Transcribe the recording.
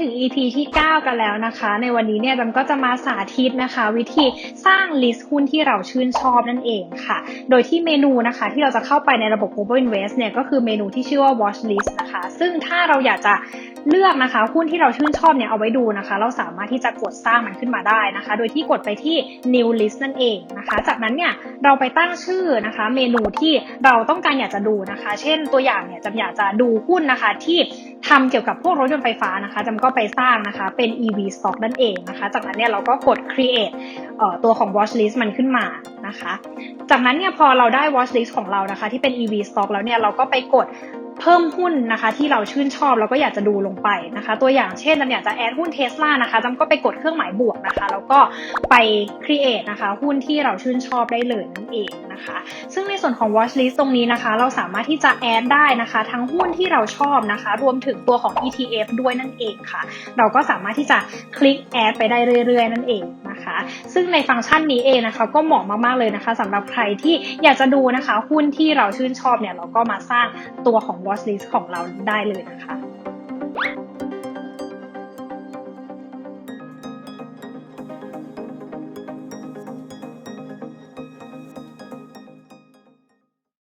ถึง EP ที่ 9 กันแล้วนะคะ ในวันนี้เนี่ยจำก็จะมาสาธิตนะคะ วิธีสร้างลิสต์หุ้นที่เราชื่นชอบนั่นเองค่ะ โดยที่เมนูนะคะที่เราจะเข้าไปในระบบ Global Invest เนี่ยก็คือเมนูที่ชื่อว่า Watch List นะคะ ซึ่งถ้าเราอยากจะเลือกนะคะหุ้นที่เราชื่นชอบเนี่ยเอาไว้ดูนะคะ เราสามารถที่จะกดสร้างมันขึ้นมาได้นะคะ โดยที่กดไปที่ New List นั่นเองนะคะ จากนั้นเนี่ยเราไปตั้งชื่อนะคะ เมนูที่เราต้องการอยากจะดูนะคะ เช่นตัวอย่างเนี่ยจำอยากจะดูหุ้นนะคะที่ ทำเกี่ยวกับพวกรถยนต์ไฟฟ้านะคะจำก็ไปสร้างนะคะเป็น EV stock นั่นเองนะคะ จากนั้นเนี่ยเราก็กด create ตัวของ watch list มันขึ้นมานะคะ จากนั้นเนี่ยพอเราได้ watch list ของเรานะคะ ที่เป็น EV stock แล้วเนี่ยเราก็ไปกด เพิ่มหุ้นนะคะ ที่เราชื่นชอบแล้วก็อยากจะดูลงไปนะคะ ตัวอย่างเช่นจำอยากจะแอดหุ้นเทสลานะคะจำก็ไปกดเครื่องหมายบวกนะคะ แล้วก็ไป create นะคะ หุ้นที่เราชื่นชอบได้เลยนั่นเองนะคะ ซึ่งในส่วนของ watch list ตรงนี้นะคะ เราสามารถที่จะแอดได้นะคะ ทั้งหุ้นที่เราชอบนะคะ รวมถึงตัวของ ETF ด้วยนั่นเองค่ะ เราก็สามารถที่จะคลิกแอดไปได้เรื่อยๆ นั่นเองนะ คะ ซึ่งในฟังก์ชันนี้เองนะคะ ก็เหมาะมากๆเลยนะคะสำหรับใครที่อยากจะดูนะคะ หุ้นที่เราชื่นชอบเนี่ยเราก็มาสร้างตัวของ watch list ของเราได้เลยนะคะ